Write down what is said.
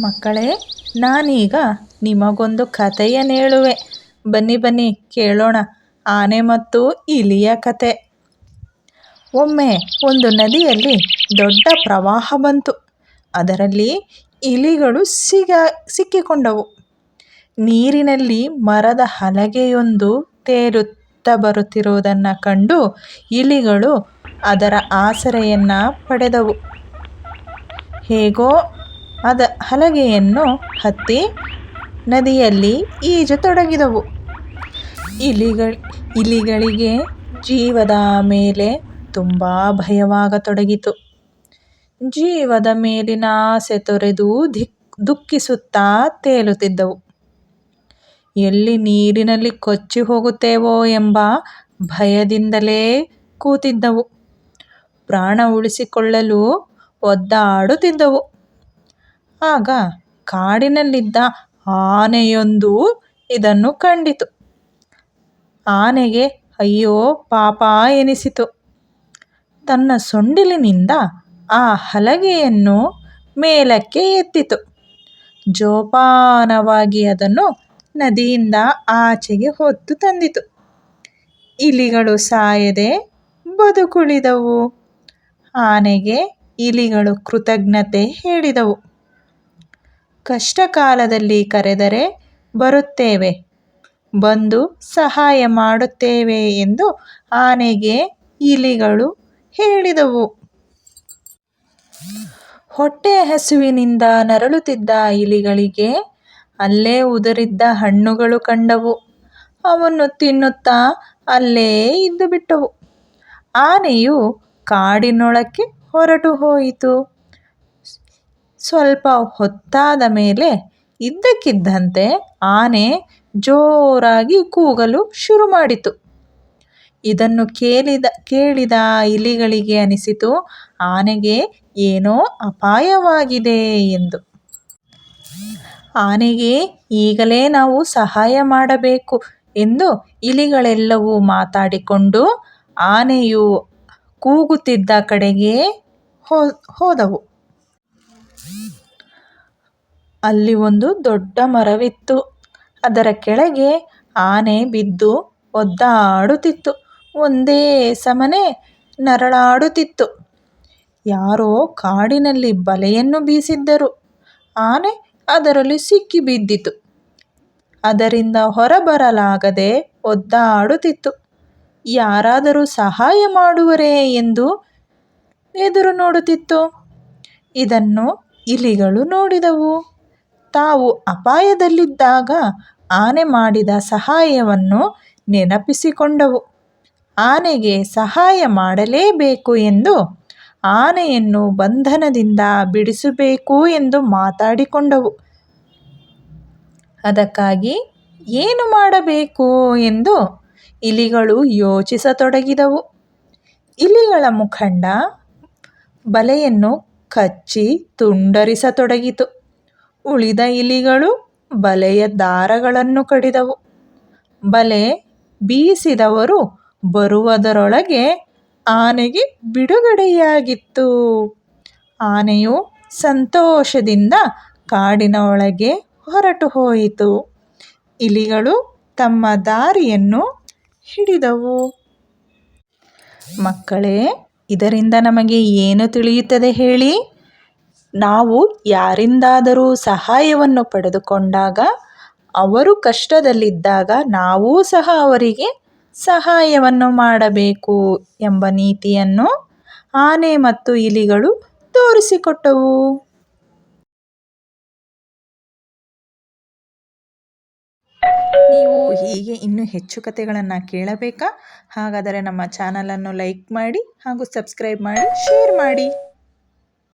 ಮಕ್ಕಳೇ, ನಾನೀಗ ನಿಮಗೊಂದು ಕಥೆಯನ್ನು ಹೇಳುವೆ. ಬನ್ನಿ ಬನ್ನಿ, ಕೇಳೋಣ. ಆನೆ ಮತ್ತು ಇಲಿಯ ಕತೆ ಒಮ್ಮೆ ಒಂದು ನದಿಯಲ್ಲಿ ದೊಡ್ಡ ಪ್ರವಾಹ ಬಂತು. ಅದರಲ್ಲಿ ಇಲಿಗಳು ಸಿಗ, ಸಿಕ್ಕಿಕೊಂಡವು. ನೀರಿನಲ್ಲಿ ಮರದ ಹಲಗೆಯೊಂದು ತೇರುತ್ತ ಬರುತ್ತಿರುವುದನ್ನು ಕಂಡು ಇಲಿಗಳು ಅದರ ಆಸರೆಯನ್ನು ಪಡೆದವು. ಹೇಗೋ ಅದ ಹಲಗೆಯನ್ನು ಹತ್ತಿ ನದಿಯಲ್ಲಿ ಈಜತೊಡಗಿದವು ಇಲಿಗಳು, ಇಲಿಗಳಿಗೆ ಜೀವದ ಮೇಲೆ ತುಂಬ ಭಯವಾಗತೊಡಗಿತು. ಜೀವದ ಮೇಲಿನ ಆಸೆ ತೊರೆದು ಧಿಕ್ ದುಃಖಿಸುತ್ತಾ ತೇಲುತ್ತಿದ್ದವು. ಎಲ್ಲಿ ನೀರಿನಲ್ಲಿ ಕೊಚ್ಚಿ ಹೋಗುತ್ತೇವೋ ಎಂಬ ಭಯದಿಂದಲೇ ಕೂತಿದ್ದವು. ಪ್ರಾಣ ಉಳಿಸಿಕೊಳ್ಳಲು ಒದ್ದಾಡುತ್ತಿದ್ದವು. ಆಗ ಕಾಡಿನಲ್ಲಿದ್ದ ಆನೆಯೊಂದು ಇದನ್ನು ಕಂಡಿತು. ಆನೆಗೆ, ಅಯ್ಯೋ, ಪಾಪ, ಎನಿಸಿತು. ತನ್ನ ಸೊಂಡಿಲಿನಿಂದ ಆ ಹಲಗೆಯನ್ನು ಮೇಲಕ್ಕೆ ಎತ್ತಿತು. ಜೋಪಾನವಾಗಿ ಅದನ್ನು ನದಿಯಿಂದ ಆಚೆಗೆ ಹೊತ್ತು ತಂದಿತು. ಇಲಿಗಳು ಸಾಯದೆ ಬದುಕುಳಿದವು. ಆನೆಗೆ ಇಲಿಗಳು ಕೃತಜ್ಞತೆ ಹೇಳಿದವು. ಕಷ್ಟ ಕಾಲದಲ್ಲಿ ಕರೆದರೆ ಬರುತ್ತೇವೆ. ಬಂದು ಸಹಾಯ ಮಾಡುತ್ತೇವೆ ಎಂದು ಆನೆಗೆ ಇಲಿಗಳು ಹೇಳಿದವು. ಹೊಟ್ಟೆ ಹಸುವಿನಿಂದ ನರಳುತ್ತಿದ್ದ ಇಲಿಗಳಿಗೆ ಅಲ್ಲೇ ಉದುರಿದ್ದ ಹಣ್ಣುಗಳು ಕಂಡವು. ಅವನ್ನು ತಿನ್ನುತ್ತಾ ಅಲ್ಲೇ ಇದ್ದು ಬಿಟ್ಟವು ಆನೆಯು ಕಾಡಿನೊಳಕ್ಕೆ ಹೊರಟು ಹೋಯಿತು. ಸ್ವಲ್ಪ ಹೊತ್ತಾದ ಮೇಲೆ ಇದ್ದಕ್ಕಿದ್ದಂತೆ ಆನೆ ಜೋರಾಗಿ ಕೂಗಲು ಶುರು ಮಾಡಿತು. ಇದನ್ನು ಕೇಳಿದ ಕೇಳಿದ ಇಲಿಗಳಿಗೆ ಅನಿಸಿತು, ಆನೆಗೆ ಏನೋ ಅಪಾಯವಾಗಿದೆ ಎಂದು. ಆನೆಗೆ ಈಗಲೇ ನಾವು ಸಹಾಯ ಮಾಡಬೇಕು ಎಂದು ಇಲಿಗಳೆಲ್ಲವೂ ಮಾತಾಡಿಕೊಂಡು ಆನೆಯು ಕೂಗುತ್ತಿದ್ದ ಕಡೆಗೆ ಹೋದವು. ಅಲ್ಲಿ ಒಂದು ದೊಡ್ಡ ಮರವಿತ್ತು. ಅದರ ಕೆಳಗೆ ಆನೆ ಬಿದ್ದು ಒದ್ದಾಡುತ್ತಿತ್ತು. ಒಂದೇ ಸಮನೆ ನರಳಾಡುತ್ತಿತ್ತು. ಯಾರೋ ಕಾಡಿನಲ್ಲಿ ಬಲೆಯನ್ನು ಬೀಸಿದ್ದರು. ಆನೆ ಅದರಲ್ಲಿ ಸಿಕ್ಕಿ ಬಿದ್ದಿತು. ಅದರಿಂದ ಹೊರಬರಲಾಗದೆ ಒದ್ದಾಡುತ್ತಿತ್ತು. ಯಾರಾದರೂ ಸಹಾಯ ಮಾಡುವರೇ ಎಂದು ಎದುರು ನೋಡುತ್ತಿತ್ತು. ಇದನ್ನು ಇಲಿಗಳು ನೋಡಿದವು. ತಾವು ಅಪಾಯದಲ್ಲಿದ್ದಾಗ ಆನೆ ಮಾಡಿದ ಸಹಾಯವನ್ನು ನೆನಪಿಸಿಕೊಂಡವು. ಆನೆಗೆ ಸಹಾಯ ಮಾಡಲೇಬೇಕು ಎಂದು ಆನೆಯನ್ನು ಬಂಧನದಿಂದ ಬಿಡಿಸಬೇಕು ಎಂದು ಮಾತಾಡಿಕೊಂಡವು. ಅದಕ್ಕಾಗಿ ಏನು ಮಾಡಬೇಕು ಎಂದು ಇಲಿಗಳು ಯೋಚಿಸತೊಡಗಿದವು. ಇಲಿಗಳ ಮುಖಂಡ ಬಲೆಯನ್ನು ಕಚ್ಚಿ ತುಂಡರಿಸತೊಡಗಿತು. ಉಳಿದ ಇಲಿಗಳು ಬಲೆಯ ದಾರಗಳನ್ನು ಕಡಿದವು. ಬಲೆ ಬೀಸಿದವರು ಬರುವುದರೊಳಗೆ ಆನೆಗೆ ಬಿಡುಗಡೆಯಾಗಿತ್ತು. ಆನೆಯು ಸಂತೋಷದಿಂದ ಕಾಡಿನ ಒಳಗೆ ಹೊರಟು ಹೋಯಿತು. ಇಲಿಗಳು ತಮ್ಮ ದಾರಿಯನ್ನು ಹಿಡಿದವು. ಮಕ್ಕಳೇ ಇದರಿಂದ ನಮಗೆ ಏನು ತಿಳಿಯುತ್ತದೆ ಹೇಳಿ? ನಾವು ಯಾರಿಂದಾದರೂ ಸಹಾಯವನ್ನು ಪಡೆದುಕೊಂಡಾಗ, ಅವರು ಕಷ್ಟದಲ್ಲಿದ್ದಾಗ ನಾವೂ ಸಹ ಅವರಿಗೆ ಸಹಾಯವನ್ನು ಮಾಡಬೇಕು ಎಂಬ ನೀತಿಯನ್ನು ಆನೆ ಮತ್ತು ಇಲಿಗಳು ತೋರಿಸಿಕೊಟ್ಟವು. ನೀವು ಹೀಗೆ ಇನ್ನೂ ಹೆಚ್ಚು ಕಥೆಗಳನ್ನು ಕೇಳಬೇಕಾ? ಹಾಗಾದರೆ ನಮ್ಮ ಚಾನಲನ್ನು ಲೈಕ್ ಮಾಡಿ ಹಾಗೂ ಸಬ್ಸ್ಕ್ರೈಬ್ ಮಾಡಿ, ಶೇರ್ ಮಾಡಿ.